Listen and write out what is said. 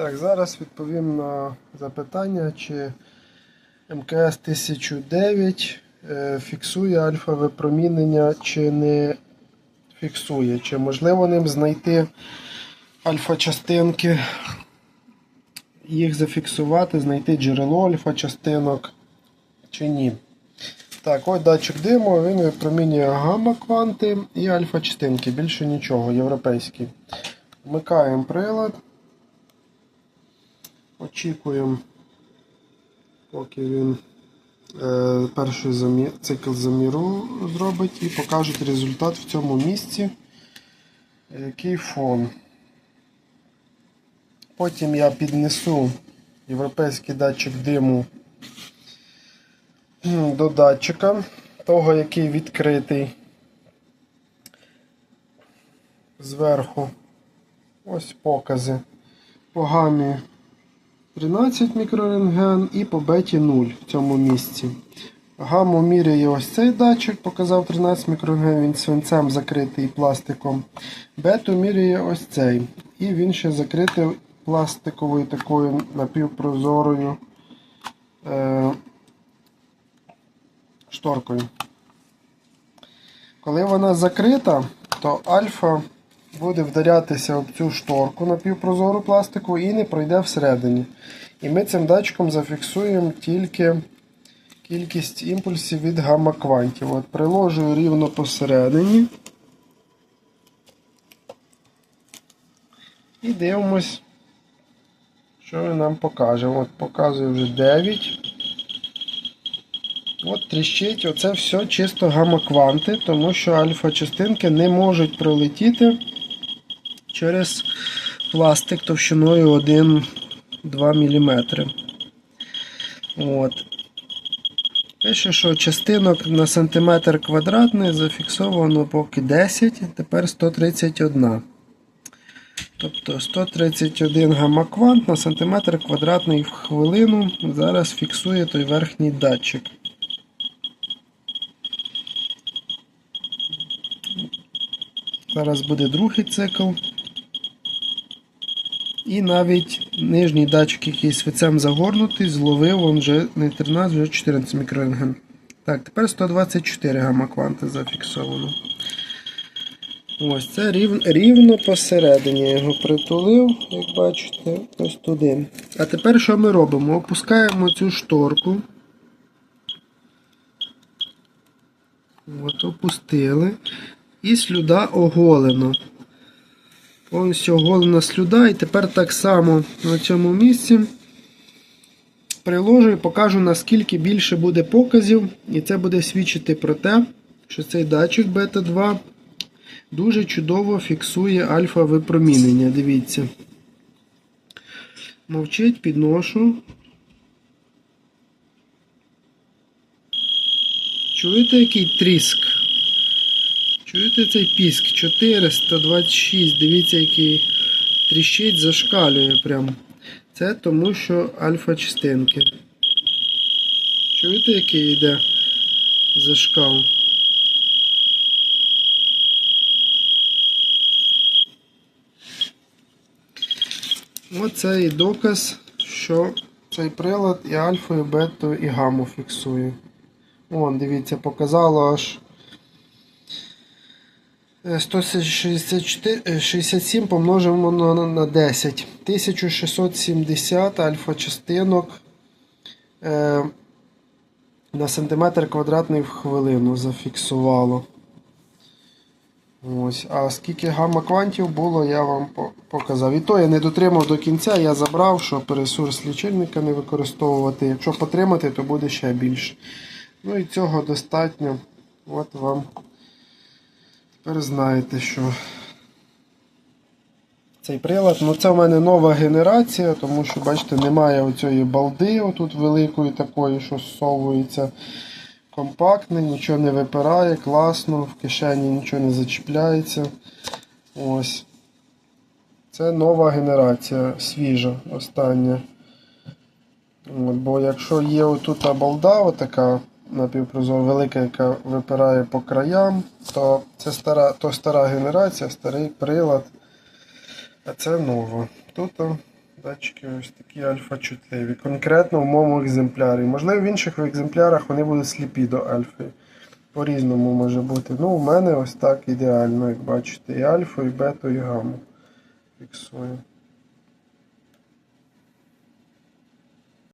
Так, зараз відповім на запитання, чи МКС 1009 е, фіксує альфа випромінення, чи не фіксує, чи можливо ним знайти альфа-частинки, їх зафіксувати, знайти джерело альфа-частинок чи ні. Так, ось датчик диму, він випромінює гамма-кванти і альфа-частинки, більше нічого, європейський. Вмикаємо прилад. Очікуємо, поки він е, перший цикл заміру зробить і покажуть результат в цьому місці. Який фон. Потім я піднесу європейський датчик диму до датчика, того, який відкритий зверху. Ось покази. По гамі 13 мікрорентген і по беті 0 в цьому місці. Гамму міряє ось цей датчик, показав 13 мікрорентген, він свинцем закритий пластиком. Бету міряє ось цей. І він ще закритий пластиковою такою напівпрозорою е, шторкою. Коли вона закрита, то альфа буде вдарятися об цю шторку напівпрозору пластику і не пройде всередині. І ми цим датчиком зафіксуємо тільки кількість імпульсів від гамма-квантів. От Приложую рівно посередині. І дивимось, що він нам покаже. От показує вже 9. От тріщить, оце все чисто гамма-кванти, тому що альфа-частинки не можуть пролетіти через пластик товщиною 1-2 мм. От. Пише, що частинок на сантиметр квадратний зафіксовано поки 10, тепер 131. Тобто 131 гамма-квант на сантиметр квадратний в хвилину зараз фіксує той верхній датчик. Зараз буде другий цикл. І навіть нижній датчик, який свицем загорнутий, зловив он вже не 13, вже 14 мікрорентген. Так, тепер 124 гамма-кванти зафіксовано. Ось це рів, рівно посередині. Його притулив, як бачите, ось туди. А тепер що ми робимо? Опускаємо цю шторку. От, опустили. І слюда оголена. Повністю оголена слюда. І тепер так само на цьому місці приложу і покажу, наскільки більше буде показів. І це буде свідчити про те, що цей датчик бета 2 дуже чудово фіксує альфа випромінення. Дивіться. Мовчить, підношу. Чуєте, який тріск? Чуєте цей піск? 426. Дивіться, який тріщить, зашкалює прям. Це тому, що альфа-частинки. Чуєте, який йде зашкал? Оце і доказ, що цей прилад і альфа, і бету, і гаму фіксує. Вон, дивіться, показало аж 164, е, 67 помножимо на, на 10. 1670 альфа частинок е, на сантиметр квадратний в хвилину зафіксувало. Ось. А скільки гамма квантів було, я вам показав. І то я не дотримав до кінця, я забрав, щоб ресурс лічильника не використовувати. Якщо потримати, то буде ще більше. Ну і цього достатньо. От вам. Тепер знаєте, що цей прилад, ну це в мене нова генерація, тому що, бачите, немає оцієї балди отут великої такої, що зсовується. Компактний, нічого не випирає, класно, в кишені нічого не зачіпляється. Ось. Це нова генерація, свіжа, остання. От, бо якщо є отут балда, отака напівпрозора велика, яка випирає по краям, то це стара, то стара генерація, старий прилад. А це нова. Тут Датчики ось такі альфа-чутливі. Конкретно в моєму екземплярі. Можливо, в інших екземплярах вони будуть сліпі до альфи. По-різному може бути. Ну, у мене ось так ідеально, як бачите, і альфу, і бету, і гамму. Фіксую.